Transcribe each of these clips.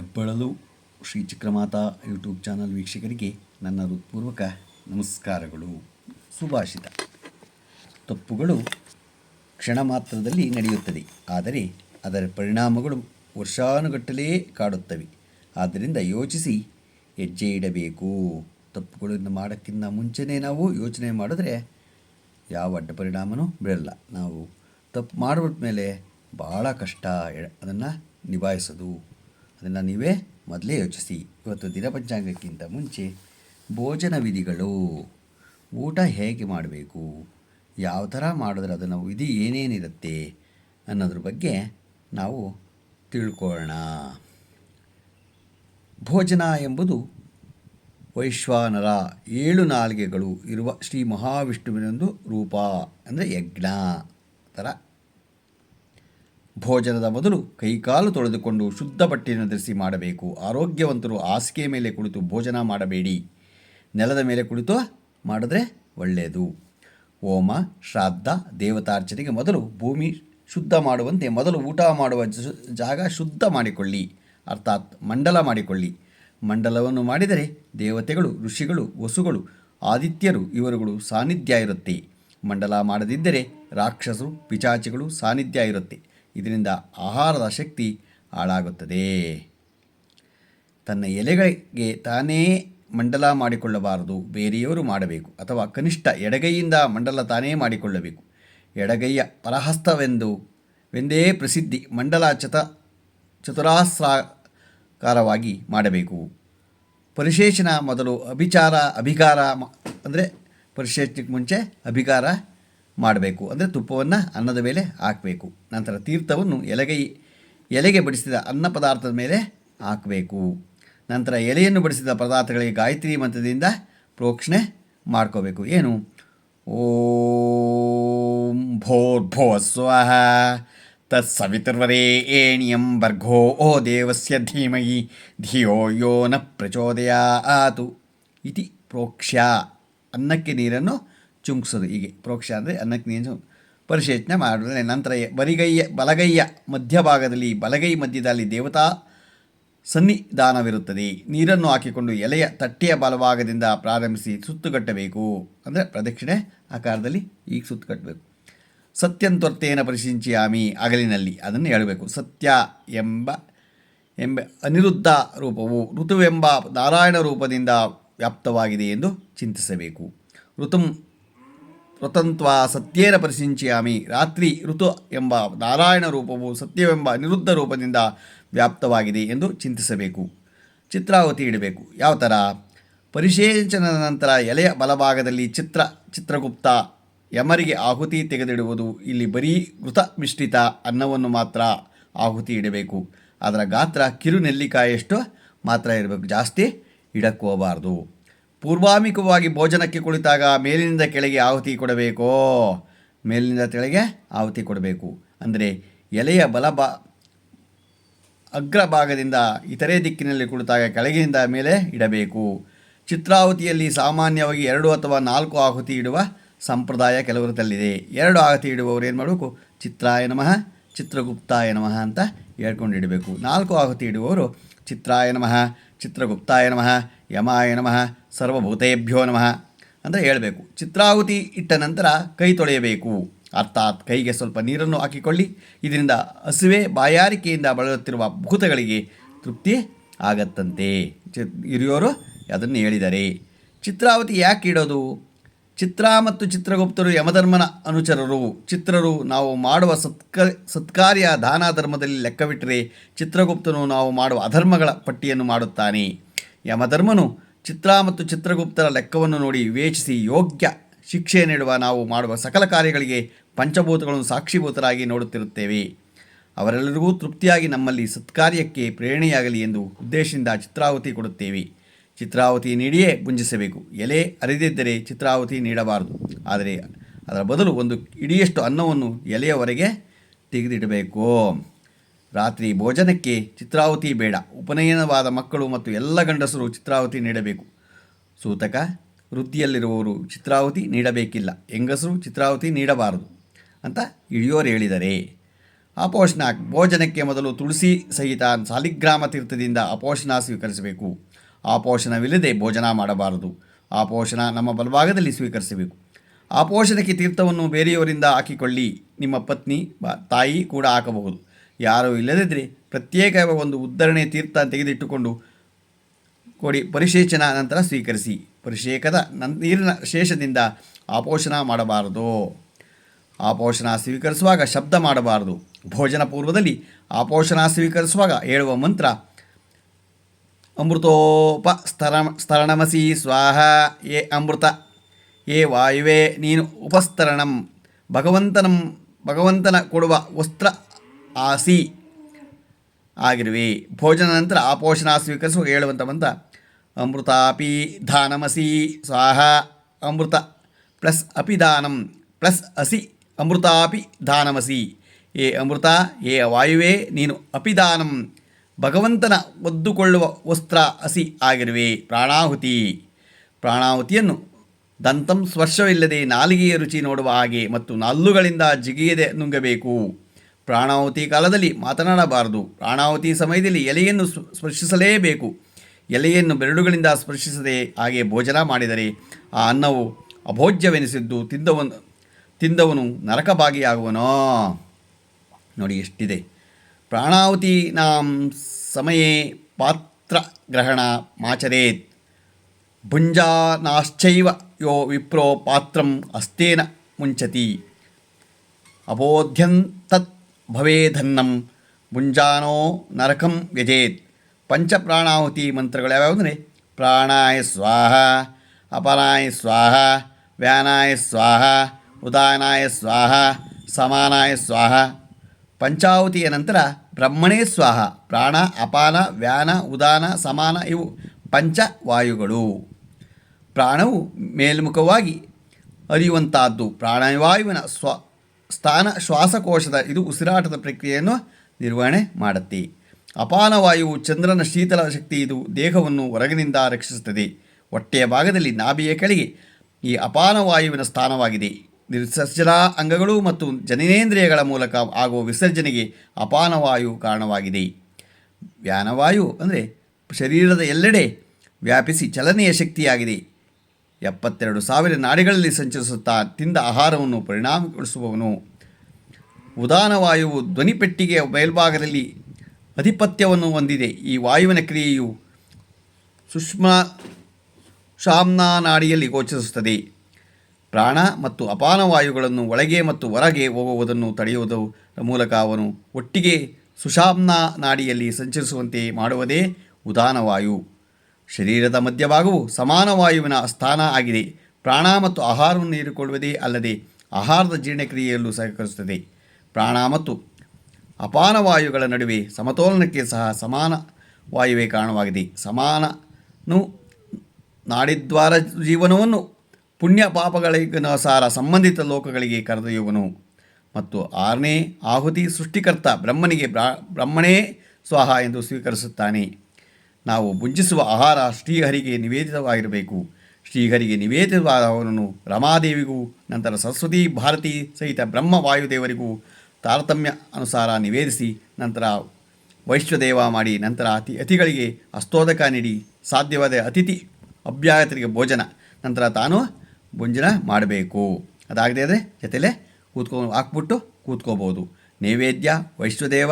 ಹೆಬ್ಬಳಲು Shri Chikramata YouTube channel ವೀಕ್ಷಕರಿಗೆ ನನ್ನ ಹೃತ್ಪೂರ್ವಕ ನಮಸ್ಕಾರಗಳು. ಸುಭಾಷಿತ. ತಪ್ಪುಗಳು ಕ್ಷಣ ಮಾತ್ರದಲ್ಲಿ ನಡೆಯುತ್ತದೆ. ಆದರೆ ಅದರ ಪರಿಣಾಮಗಳು ವರ್ಷಾನುಗಟ್ಟಲೇ ಕಾಡುತ್ತವೆ. ಆದ್ದರಿಂದ ಯೋಚಿಸಿ, ಹೆಜ್ಜೆ ಇಡಬೇಕು. ತಪ್ಪುಗಳನ್ನು ಮಾಡೋಕ್ಕಿಂತ ಮುಂಚೆನೇ ನಾವು ಯೋಚನೆ ಮಾಡಿದ್ರೆ ಯಾವ ಅಡ್ಡ ಪರಿಣಾಮನೂ ಬೀಳಲ್ಲ. ನಾವು ತಪ್ಪು ಮಾಡಿಬಿಟ್ಟ ಮೇಲೆ ಭಾಳ ಕಷ್ಟ. ಅದನ್ನು ನಿಭಾಯಿಸೋದು. ಅದನ್ನು ನೀವೇ ಮೊದಲೇ ಯೋಚಿಸಿ. ಇವತ್ತು ದಿನಪಂಚಾಂಗಕ್ಕಿಂತ ಮುಂಚೆ ಭೋಜನ ವಿಧಿಗಳು. ಊಟ ಹೇಗೆ ಮಾಡಬೇಕು? ಯಾವ ಥರ ಮಾಡಿದ್ರೆ ಅದನ್ನು ವಿಧಿ ಏನೇನಿರುತ್ತೆ ಅನ್ನೋದ್ರ ಬಗ್ಗೆ ನಾವು ತಿಳ್ಕೊಳ್ಳೋಣ ಭೋಜನ ಎಂಬುದು ವೈಶ್ವಾನರ ಏಳು ನಾಲ್ಗೆಗಳು ಇರುವ ಶ್ರೀ ಮಹಾವಿಷ್ಣುವಿನೊಂದು ರೂಪ. ಅಂದರೆ ಯಜ್ಞ ಥರ ಭೋಜನದ ಮೊದಲು ಕೈಕಾಲು ತೊಳೆದುಕೊಂಡು ಶುದ್ಧ ಬಟ್ಟೆಯನ್ನು ಧರಿಸಿ ಮಾಡಬೇಕು. ಆರೋಗ್ಯವಂತರು ಹಾಸಿಗೆ ಮೇಲೆ ಕುಳಿತು ಭೋಜನ ಮಾಡಬೇಡಿ. ನೆಲದ ಮೇಲೆ ಕುಳಿತು ಮಾಡಿದ್ರೆ ಒಳ್ಳೆಯದು. ಹೋಮ, ಶ್ರಾದ್ದ, ದೇವತಾರ್ಚನೆಗೆ ಮೊದಲು ಭೂಮಿ ಶುದ್ಧ ಮಾಡುವಂತೆ ಮೊದಲು ಊಟ ಮಾಡುವ ಜಾಗ ಶುದ್ಧ ಮಾಡಿಕೊಳ್ಳಿ. ಅರ್ಥಾತ್ ಮಂಡಲ ಮಾಡಿಕೊಳ್ಳಿ. ಮಂಡಲವನ್ನು ಮಾಡಿದರೆ ದೇವತೆಗಳು, ಋಷಿಗಳು, ವಸುಗಳು, ಆದಿತ್ಯರು ಇವರುಗಳು ಸಾನ್ನಿಧ್ಯ ಇರುತ್ತೆ. ಮಂಡಲ ಮಾಡದಿದ್ದರೆ ರಾಕ್ಷಸರು ಪಿಚಾಚಿಗಳು ಸಾನ್ನಿಧ್ಯ ಇರುತ್ತೆ. ಇದರಿಂದ ಆಹಾರದ ಶಕ್ತಿ ಹಾಳಾಗುತ್ತದೆ. ತನ್ನ ಎಲೆಗಳಿಗೆ ತಾನೇ ಮಂಡಲ ಮಾಡಿಕೊಳ್ಳಬಾರದು, ಬೇರೆಯವರು ಮಾಡಬೇಕು, ಅಥವಾ ಕನಿಷ್ಠ ಎಡಗೈಯಿಂದ ಮಂಡಲ ತಾನೇ ಮಾಡಿಕೊಳ್ಳಬೇಕು. ಎಡಗೈಯ ಪರಹಸ್ತವೆಂದು, ವೆಂದೇ ಪ್ರಸಿದ್ಧಿ ಮಂಡಲ ಚತ, ಚತುರಾಸ್ರಾಕಾರವಾಗಿ ಮಾಡಬೇಕು. ಪರಿಶೇಷಣ ಮೊದಲು ಅಭಿಚಾರ, ಅಭಿಕಾರ ಅಂದರೆ ಪರಿಶೇಷಕ್ಕೆ ಮುಂಚೆ ಅಭಿಕಾರ ಮಾಡಬೇಕು. ಅಂದರೆ ತುಪ್ಪವನ್ನು ಅನ್ನದ ಮೇಲೆ ಹಾಕಬೇಕು. ನಂತರ ತೀರ್ಥವನ್ನು ಎಲೆಗೈ, ಎಲೆಗೆ ಬಡಿಸಿದ ಅನ್ನ ಪದಾರ್ಥದ ಮೇಲೆ ಹಾಕಬೇಕು. ನಂತರ ಎಲೆಯನ್ನು ಬಡಿಸಿದ ಪದಾರ್ಥಗಳಿಗೆ ಗಾಯತ್ರಿ ಮಂತ್ರದಿಂದ ಪ್ರೋಕ್ಷಣೆ ಮಾಡ್ಕೋಬೇಕು. ಏನು? ಓಂ ಭೋರ್ಭೋ ಸ್ವಹ ತತ್ಸವಿತುರ್ವರೇಣ್ಯಂ ಭರ್ಗೋ ಓ ದೇವಸ್ಯ ಧೀಮಹಿ ಧಿಯೋ ಯೋ ನ ಪ್ರಚೋದಯಾತು. ಇತಿ ಪ್ರೋಕ್ಷ್ಯ. ಅನ್ನಕ್ಕೆ ನೀರನ್ನು ಚುಂಕ್ಸೋದು ಹೀಗೆ. ಪ್ರೋಕ್ಷ ಅಂದರೆ ಅನ್ನಕ್ಕೆ ನೀನು ಪರಿಶೇಚನೆ ಮಾಡಿದ್ರೆ ನಂತರ ಬರಿಗೈಯ ಬಲಗೈಯ ಮಧ್ಯಭಾಗದಲ್ಲಿ ಬಲಗೈ ಮಧ್ಯದಲ್ಲಿ ದೇವತಾ ಸನ್ನಿಧಾನವಿರುತ್ತದೆ. ನೀರನ್ನು ಹಾಕಿಕೊಂಡು ಎಲೆಯ ತಟ್ಟೆಯ ಬಲಭಾಗದಿಂದ ಪ್ರಾರಂಭಿಸಿ ಸುತ್ತುಗಟ್ಟಬೇಕು ಅಂದರೆ ಪ್ರದಕ್ಷಿಣೆ ಆಕಾರದಲ್ಲಿ ಈಗ ಸುತ್ತುಗಟ್ಟಬೇಕು ಸತ್ಯಂತ್ವರ್ತೇನ ಪರಿಶಿಂಚಿಯಾಮಿ ಅಗಲಿನಲ್ಲಿ. ಅದನ್ನು ಹೇಳಬೇಕು. ಸತ್ಯ ಎಂಬ ಎಂಬ ಅನಿರುದ್ಧ ರೂಪವು ಋತುವೆಂಬ ನಾರಾಯಣ ರೂಪದಿಂದ ವ್ಯಾಪ್ತವಾಗಿದೆ ಎಂದು ಚಿಂತಿಸಬೇಕು. ಋತುಂ ಋತಂತ್ವ ಸತ್ಯೇನ ಪರಿಶಿಂಚಿಯಾಮಿ ರಾತ್ರಿ ಋತು ಎಂಬ ನಾರಾಯಣ ರೂಪವು ಸತ್ಯವೆಂಬ ನಿರುದ್ಧ ರೂಪದಿಂದ ವ್ಯಾಪ್ತವಾಗಿದೆ ಎಂದು ಚಿಂತಿಸಬೇಕು. ಚಿತ್ರಾವತಿ ಇಡಬೇಕು. ಯಾವ ಥರ ಪರಿಶೇಚನದ ನಂತರ ಎಲೆಯ ಬಲಭಾಗದಲ್ಲಿ ಚಿತ್ರ, ಚಿತ್ರಗುಪ್ತ, ಯಮರಿಗೆ ಆಹುತಿ ತೆಗೆದಿಡುವುದು ಇಲ್ಲಿ ಬರೀ ಮೃತ ಮಿಶ್ರಿತ ಅನ್ನವನ್ನು ಮಾತ್ರ ಆಹುತಿ ಇಡಬೇಕು. ಅದರ ಗಾತ್ರ ಕಿರು ನೆಲ್ಲಿಕಾಯಷ್ಟು ಮಾತ್ರ ಇರಬೇಕು. ಜಾಸ್ತಿ ಇಡಕ್ಕೆ ಹೋಗಬಾರ್ದು. ಪೂರ್ವಾಮಿಕವಾಗಿ ಭೋಜನಕ್ಕೆ ಕುಳಿತಾಗ ಮೇಲಿನಿಂದ ಕೆಳಗೆ ಆಹುತಿ ಕೊಡಬೇಕೋ? ಮೇಲಿನಿಂದ ಕೆಳಗೆ ಆಹುತಿ ಕೊಡಬೇಕು. ಅಂದರೆ ಎಲೆಯ ಬಲಭಾ ಅಗ್ರಭಾಗದಿಂದ ಇತರೆ ದಿಕ್ಕಿನಲ್ಲಿ ಕುಳಿತಾಗ ಕೆಳಗಿನಿಂದ ಮೇಲೆ ಇಡಬೇಕು. ಚಿತ್ರಾಹುತಿಯಲ್ಲಿ ಸಾಮಾನ್ಯವಾಗಿ ಎರಡು ಅಥವಾ ನಾಲ್ಕು ಆಹುತಿ ಇಡುವ ಸಂಪ್ರದಾಯ ಕೆಲವರದಲ್ಲಿದೆ ಎರಡು ಆಹುತಿ ಇಡುವವರು ಏನು ಮಾಡಬೇಕು? ಚಿತ್ರಾಯ ನಮಃ, ಚಿತ್ರಗುಪ್ತಾಯ ನಮಃ ಅಂತ ಹೇಳ್ಕೊಂಡು ಇಡಬೇಕು. ನಾಲ್ಕು ಆಹುತಿ ಇಡುವವರು ಚಿತ್ರಾಯ ನಮಃ, ಚಿತ್ರಗುಪ್ತಾಯ ನಮಃ, ಯಮಾಯ ನಮಃ ಸರ್ವಭೂತೇಭ್ಯೋ ನಮಃ ಅಂದರೆ ಹೇಳಬೇಕು. ಚಿತ್ರಾಹುತಿ ಇಟ್ಟ ನಂತರ ಕೈ ತೊಳೆಯಬೇಕು. ಅರ್ಥಾತ್ ಕೈಗೆ ಸ್ವಲ್ಪ ನೀರನ್ನು ಹಾಕಿಕೊಳ್ಳಿ. ಇದರಿಂದ ಹಸುವೆ ಬಾಯಾರಿಕೆಯಿಂದ ಬಳಲುತ್ತಿರುವ ಭೂತಗಳಿಗೆ ತೃಪ್ತಿ ಆಗತ್ತಂತೆ. ಚಿ ಹಿರಿಯೋರು ಅದನ್ನು ಹೇಳಿದ್ದಾರೆ ಚಿತ್ರಾವತಿ ಯಾಕೆ ಇಡೋದು? ಚಿತ್ರ ಮತ್ತು ಚಿತ್ರಗುಪ್ತರು ಯಮಧರ್ಮನ ಅನುಚರರು. ಚಿತ್ರರು ನಾವು ಮಾಡುವ ಸತ್ಕ ಸತ್ಕಾರ್ಯ ದಾನ ಧರ್ಮದಲ್ಲಿ ಲೆಕ್ಕವಿಟ್ಟರೆ ಚಿತ್ರಗುಪ್ತನು ನಾವು ಮಾಡುವ ಅಧರ್ಮಗಳ ಪಟ್ಟಿಯನ್ನು ಮಾಡುತ್ತಾನೆ. ಯಮಧರ್ಮನು ಚಿತ್ರ ಮತ್ತು ಚಿತ್ರಗುಪ್ತರ ಲೆಕ್ಕವನ್ನು ನೋಡಿ ವಿವೇಚಿಸಿ ಯೋಗ್ಯ ಶಿಕ್ಷೆ ನೀಡುವ ನಾವು ಮಾಡುವ ಸಕಲ ಕಾರ್ಯಗಳಿಗೆ ಪಂಚಭೂತಗಳನ್ನು ಸಾಕ್ಷಿಭೂತರಾಗಿ ನೋಡುತ್ತಿರುತ್ತೇವೆ. ಅವರೆಲ್ಲರಿಗೂ ತೃಪ್ತಿಯಾಗಿ ನಮ್ಮಲ್ಲಿ ಸತ್ಕಾರ್ಯಕ್ಕೆ ಪ್ರೇರಣೆಯಾಗಲಿ ಎಂದು ಉದ್ದೇಶದಿಂದ ಚಿತ್ರಾವತಿ ಕೊಡುತ್ತೇವೆ. ಚಿತ್ರಾವತಿ ನೀಡಿಯೇ ಗುಂಜಿಸಬೇಕು ಎಲೆ ಅರಿದಿದ್ದರೆ ಚಿತ್ರಾವತಿ ನೀಡಬಾರದು. ಆದರೆ ಅದರ ಬದಲು ಒಂದು ಇಡಿಯಷ್ಟು ಅನ್ನವನ್ನು ಎಲೆಯವರೆಗೆ ತೆಗೆದಿಡಬೇಕು. ರಾತ್ರಿ ಭೋಜನಕ್ಕೆ ಚಿತ್ರಾವತಿ ಬೇಡ. ಉಪನಯನವಾದ ಮಕ್ಕಳು ಮತ್ತು ಎಲ್ಲ ಗಂಡಸರು ಚಿತ್ರಾವತಿ ನೀಡಬೇಕು. ಸೂತಕ, ವೃತ್ತಿಯಲ್ಲಿರುವವರು ಚಿತ್ರಾವತಿ ನೀಡಬೇಕಿಲ್ಲ. ಹೆಂಗಸರು ಚಿತ್ರಾವತಿ ನೀಡಬಾರದು ಅಂತ ಹಿಡಿಯೋರು ಹೇಳಿದರೆ, ಅಪೋಷಣ ಭೋಜನಕ್ಕೆ ಮೊದಲು ತುಳಸಿ ಸಹಿತ ಸಾಲಿಗ್ರಾಮ ತೀರ್ಥದಿಂದ ಅಪೋಷಣ ಸ್ವೀಕರಿಸಬೇಕು. ಆಪೋಷಣವಿಲ್ಲದೆ ಭೋಜನ ಮಾಡಬಾರದು. ಆಪೋಷಣ ನಮ್ಮ ಬಲಭಾಗದಲ್ಲಿ ಸ್ವೀಕರಿಸಬೇಕು. ಆಪೋಷಣಕ್ಕೆ ತೀರ್ಥವನ್ನು ಬೇರೆಯವರಿಂದ ಹಾಕಿಕೊಳ್ಳಿ. ನಿಮ್ಮ ಪತ್ನಿ ತಾಯಿ ಕೂಡ ಹಾಕಬಹುದು. ಯಾರೂ ಇಲ್ಲದಿದ್ದರೆ ಪ್ರತ್ಯೇಕ ಒಂದು ಉದ್ಧರಣೆ ತೀರ್ಥ ತೆಗೆದಿಟ್ಟುಕೊಂಡು ಕೊಡಿ, ಪರಿಶೇಚನ ನಂತರ ಸ್ವೀಕರಿಸಿ. ಪರಿಶೇಕದ ನನ್, ನೀರಿನ ಶೇಷದಿಂದ ಆಪೋಷಣ ಮಾಡಬಾರದು. ಆಪೋಷಣ ಸ್ವೀಕರಿಸುವಾಗ ಶಬ್ದ ಮಾಡಬಾರದು. ಭೋಜನ ಪೂರ್ವದಲ್ಲಿ ಆಪೋಷಣ ಸ್ವೀಕರಿಸುವಾಗ ಹೇಳುವ ಮಂತ್ರ ಅಮೃತೋಪ ಸ್ತರ ಸ್ತರಣಮಸಿ ಸ್ವಾಹ, ಏ ಅಮೃತ, ಏ ವಾಯುವೆ, ನೀನು ಉಪಸ್ತರಣಂ ಭಗವಂತನಂ, ಭಗವಂತನ ಕೊಡುವ ವಸ್ತ್ರ ಆಸಿ ಆಗಿರುವೆ. ಭೋಜನ ನಂತರ ಆಪೋಷಣ ಸ್ವೀಕರಿಸುವ ಹೇಳುವಂಥ ಅಮೃತಾಪಿ ದಾನಮಸಿ ಸ್ವಾಹ, ಅಮೃತ ಪ್ಲಸ್ ಅಪಿದಾನಂ ಪ್ಲಸ್ ಅಸಿ ಅಮೃತಾಪಿ ದಾನಮಸಿ ಏ ಅಮೃತ, ಏ ವಾಯುವೇ, ನೀನು ಅಪಿದಾನಂ ಭಗವಂತನ ಒದ್ದುಕೊಳ್ಳುವ ವಸ್ತ್ರ ಹಸಿ ಆಗಿರುವೆ. ಪ್ರಾಣಾಹುತಿ. ಪ್ರಾಣಾಹುತಿಯನ್ನು ದಂತಂ ಸ್ಪರ್ಶವಿಲ್ಲದೆ ನಾಲಿಗೆಯ ರುಚಿ ನೋಡುವ ಹಾಗೆ ಮತ್ತು ನಲ್ಲುಗಳಿಂದ ಜಿಗಿಯದೆ ನುಂಗಬೇಕು. ಪ್ರಾಣಾಹುತಿ ಕಾಲದಲ್ಲಿ ಮಾತನಾಡಬಾರದು. ಪ್ರಾಣಾಹುತಿ ಸಮಯದಲ್ಲಿ ಎಲೆಯನ್ನು ಸ್ಪ- ಸ್ಪರ್ಶಿಸಲೇಬೇಕು. ಎಲೆಯನ್ನು ಬೆರಳುಗಳಿಂದ ಸ್ಪರ್ಶಿಸದೆ ಹಾಗೆ ಭೋಜನ ಮಾಡಿದರೆ ಆ ಅನ್ನವು ಅಭೋಜ್ಯವೆನಿಸಿದ್ದು ತಿಂದವನು ತಿಂದವನು ನರಕಭಾಗಿಯಾಗುವನೋ? ನೋಡಿ ಎಷ್ಟಿದೆ. ಪ್ರಾಣಾಹುತಿ ನಾಂ ಸಮಯೇ ಪಾತ್ರ ಗ್ರಹಣ ಮಾಚರೇತ್. ಭುಂಜಾನಾಶ್ಚೈವ ಯೋ ವಿಪ್ರೋ ಪಾತ್ರಂ ಅಸ್ತೇನ ಮುಂಚತಿ. ಅಬೋಧ್ಯಂತತ್ ಭವೇಧನ್ನಂ ಮುಂಜಾನೋ ನರಕಂ ವ್ಯಜೇತ್. ಪಂಚಪ್ರಾಣಾಹುತಿ ಮಂತ್ರಗಳು ಯಾವ್ಯಾವು ಅಂದರೆ? ಪ್ರಾಣಾಯ ಸ್ವಾಹ ಅಪನಾಯ ಸ್ವಾಹ, ವ್ಯಾನಾಯ ಸ್ವಾಹ, ಉದಾನಾಯ ಸ್ವಾಹ, ಸಮಾನಾಯ ಸ್ವಾಹ. ಪಂಚಾಹುತಿಯ ನಂತರ ಬ್ರಹ್ಮಣೇ ಸ್ವಾಹ, ಪ್ರಾಣ, ಅಪಾನ, ವ್ಯಾನ, ಉದಾನ, ಸಮಾನ ಇವು ಪಂಚವಾಯುಗಳು. ಪ್ರಾಣವು ಮೇಲ್ಮುಖವಾಗಿ ಅರಿಯುವಂತಹದ್ದು ಪ್ರಾಣವಾಯುವಿನ ಸ್ವ ಸ್ಥಾನ ಶ್ವಾಸಕೋಶದ ಇದು ಉಸಿರಾಟದ ಪ್ರಕ್ರಿಯೆಯನ್ನು ನಿರ್ವಹಣೆ ಮಾಡುತ್ತೆ. ಅಪಾನವಾಯುವು ಚಂದ್ರನ ಶೀತಲ ಶಕ್ತಿ ಇದು ದೇಹವನ್ನು ಹೊರಗಿನಿಂದ ರಕ್ಷಿಸುತ್ತದೆ. ಹೊಟ್ಟೆಯ ಭಾಗದಲ್ಲಿ ನಾಭಿಯ ಕೆಳಗೆ ಈ ಅಪಾನವಾಯುವಿನ ಸ್ಥಾನವಾಗಿದೆ. ನಿರ್ಸರ್ಜನಾ ಅಂಗಗಳು ಮತ್ತು ಜನನೇಂದ್ರಿಯಗಳ ಮೂಲಕ ಆಗುವ ವಿಸರ್ಜನೆಗೆ ಅಪಾನವಾಯು ಕಾರಣವಾಗಿದೆ. ವ್ಯಾನವಾಯು ಅಂದರೆ ಶರೀರದ ಎಲ್ಲೆಡೆ ವ್ಯಾಪಿಸಿ ಚಲನೆಯ ಶಕ್ತಿಯಾಗಿದೆ. ಎಪ್ಪತ್ತೆರಡು ಸಾವಿರ ನಾಡಿಗಳಲ್ಲಿ ಸಂಚರಿಸುತ್ತಾ ತಿಂದ ಆಹಾರವನ್ನು ಪರಿಣಾಮಗೊಳಿಸುವವನು. ಉದಾನವಾಯುವು ಧ್ವನಿಪೆಟ್ಟಿಗೆಯ ಮೇಲ್ಭಾಗದಲ್ಲಿ ಅಧಿಪತ್ಯವನ್ನು ಹೊಂದಿದೆ. ಈ ವಾಯುವಿನ ಕ್ರಿಯೆಯು ಸುಷ್ಮ, ಶಾಮ್ನಾ ನಾಡಿಯಲ್ಲಿ ಗೋಚರಿಸುತ್ತದೆ. ಪ್ರಾಣ ಮತ್ತು ಅಪಾನವಾಯುಗಳನ್ನು ಒಳಗೆ ಮತ್ತು ಹೊರಗೆ ಹೋಗುವುದನ್ನು ತಡೆಯುವುದರ ಮೂಲಕ ಅವನು ಒಟ್ಟಿಗೆ ಸುಷಾಮ್ನ ನಾಡಿಯಲ್ಲಿ ಸಂಚರಿಸುವಂತೆ ಮಾಡುವುದೇ ಉದಾನವಾಯು ಶರೀರದ ಮಧ್ಯಭಾಗವು ಸಮಾನ ವಾಯುವಿನ ಸ್ಥಾನ ಆಗಿದೆ. ಪ್ರಾಣ ಮತ್ತು ಆಹಾರವನ್ನು ಹೀರಿಕೊಳ್ಳುವುದೇ ಅಲ್ಲದೆ ಆಹಾರದ ಜೀರ್ಣಕ್ರಿಯೆಯಲ್ಲೂ ಸಹಕರಿಸುತ್ತದೆ. ಪ್ರಾಣ ಮತ್ತು ಅಪಾನ ವಾಯುಗಳ ನಡುವೆ ಸಮತೋಲನಕ್ಕೆ ಸಹ ಸಮಾನ ವಾಯುವೇ ಕಾರಣವಾಗಿದೆ. ಸಮಾನನು ನಾಡಿದ್ವಾರ ಜೀವನವನ್ನು ಪುಣ್ಯ ಪಾಪಗಳಿಗನುಸಾರ ಸಂಬಂಧಿತ ಲೋಕಗಳಿಗೆ ಕರೆದೊಯ್ಯುವನು ಮತ್ತು ಆರನೇ ಆಹುತಿ ಸೃಷ್ಟಿಕರ್ತ ಬ್ರಹ್ಮನಿಗೆ ಬ್ರಾ ಬ್ರಹ್ಮಣೇ ಸ್ವಾಹ ಎಂದು ಸ್ವೀಕರಿಸುತ್ತಾನೆ. ನಾವು ಭುಂಜಿಸುವ ಆಹಾರ ಶ್ರೀಹರಿಗೆ ನಿವೇದಿತವಾಗಿರಬೇಕು. ಶ್ರೀಹರಿಗೆ ನಿವೇದಿತವಾದವನನ್ನು ರಮಾದೇವಿಗೂ, ನಂತರ ಸರಸ್ವತಿ ಭಾರತಿ ಸಹಿತ ಬ್ರಹ್ಮ ವಾಯುದೇವರಿಗೂ ತಾರತಮ್ಯ ಅನುಸಾರ ನಿವೇದಿಸಿ, ನಂತರ ವೈಶ್ವದೇವ ಮಾಡಿ, ನಂತರ ಅತಿ ಅತಿಗಳಿಗೆ ಅಸ್ತೋದಕ ನೀಡಿ, ಸಾಧ್ಯವಾದ ಅತಿಥಿ ಅಭ್ಯಾಗತರಿಗೆ ಭೋಜನ, ನಂತರ ತಾನು ಭುಂಜನ ಮಾಡಬೇಕು. ಅದಾಗದೇ ಆದರೆ ಜೊತೆಲೆ ಕೂತ್ಕೊ ಹಾಕ್ಬಿಟ್ಟು ಕೂತ್ಕೋಬೋದು. ನೈವೇದ್ಯ, ವೈಶ್ವದೇವ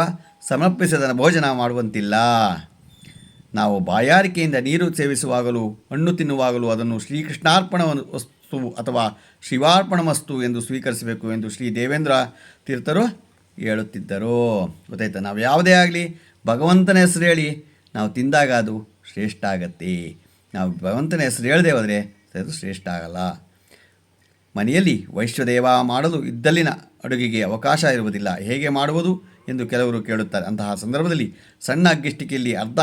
ಸಮರ್ಪಿಸದ ಭೋಜನ ಮಾಡುವಂತಿಲ್ಲ. ನಾವು ಬಾಯಾರಿಕೆಯಿಂದ ನೀರು ಸೇವಿಸುವಾಗಲೂ, ಹಣ್ಣು ತಿನ್ನುವಾಗಲೂ ಅದನ್ನು ಶ್ರೀಕೃಷ್ಣಾರ್ಪಣ ವಸ್ತು ಅಥವಾ ಶಿವಾರ್ಪಣ ವಸ್ತು ಎಂದು ಸ್ವೀಕರಿಸಬೇಕು ಎಂದು ಶ್ರೀ ದೇವೇಂದ್ರ ತೀರ್ಥರು ಹೇಳುತ್ತಿದ್ದರು. ಗೊತ್ತಾಯ್ತಾ? ನಾವು ಯಾವುದೇ ಆಗಲಿ, ಭಗವಂತನ ಹೆಸರು ಹೇಳಿ ನಾವು ತಿಂದಾಗ ಅದು ಶ್ರೇಷ್ಠ ಆಗತ್ತೆ. ನಾವು ಭಗವಂತನ ಹೆಸರು ಹೇಳದೆ ಹೋದರೆ ಅದು ಶ್ರೇಷ್ಠ ಆಗಲ್ಲ. ಮನೆಯಲ್ಲಿ ವೈಶ್ವದೇವ ಮಾಡಲು ಇದ್ದಲ್ಲಿನ ಅಡುಗೆಗೆ ಅವಕಾಶ ಇರುವುದಿಲ್ಲ. ಹೇಗೆ ಮಾಡುವುದು ಎಂದು ಕೆಲವರು ಕೇಳುತ್ತಾರೆ. ಅಂತಹ ಸಂದರ್ಭದಲ್ಲಿ ಸಣ್ಣ ಅಗ್ಗಿಷ್ಟಿಕೆಯಲ್ಲಿ ಅರ್ಧ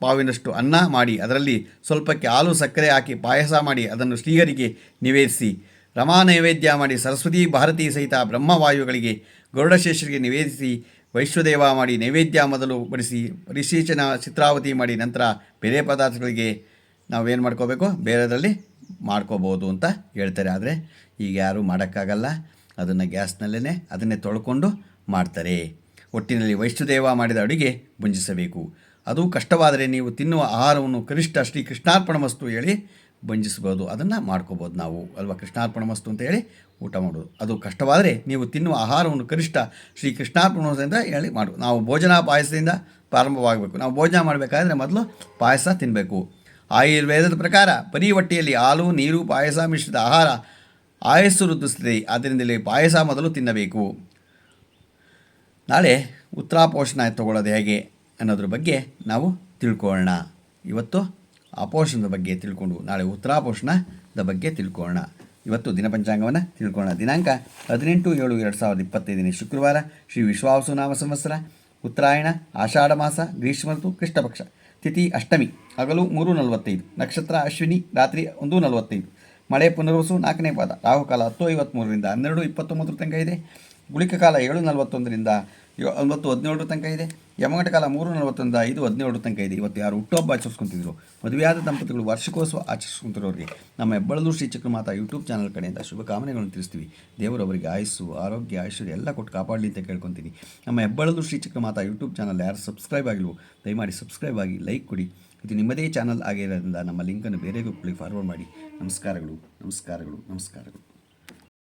ಪಾವಿನಷ್ಟು ಅನ್ನ ಮಾಡಿ ಅದರಲ್ಲಿ ಸ್ವಲ್ಪಕ್ಕೆ ಹಾಲು ಸಕ್ಕರೆ ಹಾಕಿ ಪಾಯಸ ಮಾಡಿ ಅದನ್ನು ಶ್ರೀಹರಿಗೆ ನಿವೇದಿಸಿ. ರಮಾ ನೈವೇದ್ಯ ಮಾಡಿ ಸರಸ್ವತಿ ಭಾರತಿ ಸಹಿತ ಬ್ರಹ್ಮವಾಯುಗಳಿಗೆ ಗರುಡಶೇಷರಿಗೆ ನಿವೇದಿಸಿ ವೈಶ್ವದೇವ ಮಾಡಿ ನೈವೇದ್ಯ ಮೊದಲು ಬಡಿಸಿ ಪರಿಶೀಚನ ಚಿತ್ರಾವತಿ ಮಾಡಿ ನಂತರ ಬೇರೆ ಪದಾರ್ಥಗಳಿಗೆ ನಾವೇನು ಮಾಡ್ಕೋಬೇಕು? ಬೇರೆದರಲ್ಲಿ ಮಾಡ್ಕೋಬೋದು ಅಂತ ಹೇಳ್ತಾರೆ. ಆದರೆ ಈಗ ಯಾರೂ ಮಾಡೋಕ್ಕಾಗಲ್ಲ. ಅದನ್ನು ಗ್ಯಾಸ್ನಲ್ಲೇ ಅದನ್ನೇ ತೊಳ್ಕೊಂಡು ಮಾಡ್ತಾರೆ. ಒಟ್ಟಿನಲ್ಲಿ ವೈಷ್ಣುದೇವ ಮಾಡಿದ ಅಡುಗೆ ಭುಂಜಿಸಬೇಕು. ಅದು ಕಷ್ಟವಾದರೆ ನೀವು ತಿನ್ನುವ ಆಹಾರವನ್ನು ಕನಿಷ್ಠ ಶ್ರೀ ಕೃಷ್ಣಾರ್ಪಣ ವಸ್ತು ಹೇಳಿ ಭಂಜಿಸ್ಬೋದು ಅದನ್ನು ಮಾಡ್ಕೋಬೋದು ನಾವು. ಅಲ್ವಾ? ಕೃಷ್ಣಾರ್ಪಣ ವಸ್ತು ಅಂತ ಹೇಳಿ ಊಟ ಮಾಡೋದು. ಅದು ಕಷ್ಟವಾದರೆ ನೀವು ತಿನ್ನುವ ಆಹಾರವನ್ನು ಕನಿಷ್ಠ ಶ್ರೀ ಕೃಷ್ಣಾರ್ಪಣ ವಸ್ತು ಅಂತ ಹೇಳಿ ಮಾಡು. ನಾವು ಭೋಜನ ಪಾಯಸದಿಂದ ಪ್ರಾರಂಭವಾಗಬೇಕು. ನಾವು ಭೋಜನ ಮಾಡಬೇಕಾದ್ರೆ ಮೊದಲು ಪಾಯಸ ತಿನ್ನಬೇಕು ಆಯುರ್ವೇದದ ಪ್ರಕಾರ ಬರೀ ಹೊಟ್ಟೆಯಲ್ಲಿ ಹಾಲು, ನೀರು, ಪಾಯಸ, ಮಿಶ್ರಿತ ಆಹಾರ ಆಯಸ್ಸು ವೃದ್ಧಿಸುತ್ತದೆ ಆದ್ದರಿಂದಲೇ ಪಾಯಸ ಮೊದಲು ತಿನ್ನಬೇಕು. ನಾಳೆ ಉತ್ತರಾಪೋಷಣ ತಗೊಳ್ಳೋದು ಹೇಗೆ? ಅನ್ನೋದ್ರ ಬಗ್ಗೆ ನಾವು ತಿಳ್ಕೊಳ್ಳೋಣ. ಇವತ್ತು ಅಪೋಷಣದ ಬಗ್ಗೆ ತಿಳ್ಕೊಂಡು, ನಾಳೆ ಉತ್ತರಾಪೋಷಣದ ಬಗ್ಗೆ ತಿಳ್ಕೊಳ್ಳೋಣ. ಇವತ್ತು ದಿನಪಂಚಾಂಗವನ್ನು ತಿಳ್ಕೊಳ್ಳೋಣ. ದಿನಾಂಕ ಹದಿನೆಂಟು ಏಳು ಎರಡು ಸಾವಿರದ ಇಪ್ಪತ್ತೈದನೇ ಶುಕ್ರವಾರ, ಶ್ರೀ ವಿಶ್ವಾಸು ನಾಮ ಸಂವತ್ಸರ, ಉತ್ತರಾಯಣ, ಆಷಾಢ ಮಾಸ, ಗ್ರೀಷ್ಮ ಋತು, ಕೃಷ್ಣಪಕ್ಷ. ತಿಥಿ ಅಷ್ಟಮಿ, ಹಗಲು ಮೂರು ನಲವತ್ತೈದು, ನಕ್ಷತ್ರ ಅಶ್ವಿನಿ, ರಾತ್ರಿ ಒಂದು ನಲವತ್ತೈದು. ಮಳೆ ಪುನರ್ವಸು ನಾಲ್ಕನೇ ಪಾದ ರಾಹುಕಾಲ ಹತ್ತು ಐವತ್ತ್ಮೂರರಿಂದ ಹನ್ನೆರಡು ಇಪ್ಪತ್ತೊಂಬತ್ತರ ತನಕ ಇದೆ. ಗುಳಿಕ ಕಾಲ ಏಳು ನಲವತ್ತೊಂದರಿಂದ ಒಂಬತ್ತು ಹದಿನೇಳರ ತನಕ ಇದೆ. ಯಮಗಂಟ ಕಾಲ ಮೂರು ನಲವತ್ತೊಂದ ಐದು, ಹದಿನೇಳು ತನಕ ಇದೆ. ಇವತ್ತು ಯಾರು ಹುಟ್ಟುಹಬ್ಬ ಆಚರಿಸ್ಕೊಂತಿದ್ರು. ಮದುವೆಯಾದ ದಂಪತಿಗಳು ವಾರ್ಷಿಕೋತ್ಸವ ಆಚರಿಸ್ಕೊಂತಿರೋರಿಗೆ ನಮ್ಮ ಹೆಬ್ಬಳದೂರು ಶ್ರೀ ಚಕ್ರಮಾತಾ ಯೂಟ್ಯೂಬ್ ಚಾನಲ್ ಕಡೆಯಿಂದ ಶುಭಕಾಮನೆಗಳನ್ನು ತಿಳಿಸ್ತೀವಿ. ದೇವರು ಅವರಿಗೆ ಆಯಸ್ಸು, ಆರೋಗ್ಯ, ಐಶ್ವರ್ಯ ಎಲ್ಲ ಕೊಟ್ಟು ಕಾಪಾಡಲಿ ಅಂತ ಕೇಳ್ಕೊತೀನಿ. ನಮ್ಮ ಹೆಬ್ಬಳದೂರು ಶ್ರೀ ಚಕ್ರಮಾತಾ ಯೂಟ್ಯೂಬ್ ಚಾನಲ್ ಯಾರು ಸಬ್ಸ್ಕ್ರೈಬ್ ಆಗಿಲ್ವೋ, ದಯಮಾಡಿ ಸಬ್ಸ್ಕ್ರೈಬ್ ಆಗಿ ಲೈಕ್ ಕೊಡಿ. ಇದು ನಿಮ್ಮದೇ ಚಾನಲ್ ಆಗಿರೋದ್ರಿಂದ ನಮ್ಮ ಲಿಂಕನ್ನು ಬೇರೆ ಗ್ರೂಪ್ಗಳಿಗೆ ಫಾರ್ವರ್ಡ್ ಮಾಡಿ. ನಮಸ್ಕಾರಗಳು ನಮಸ್ಕಾರಗಳು ನಮಸ್ಕಾರಗಳು.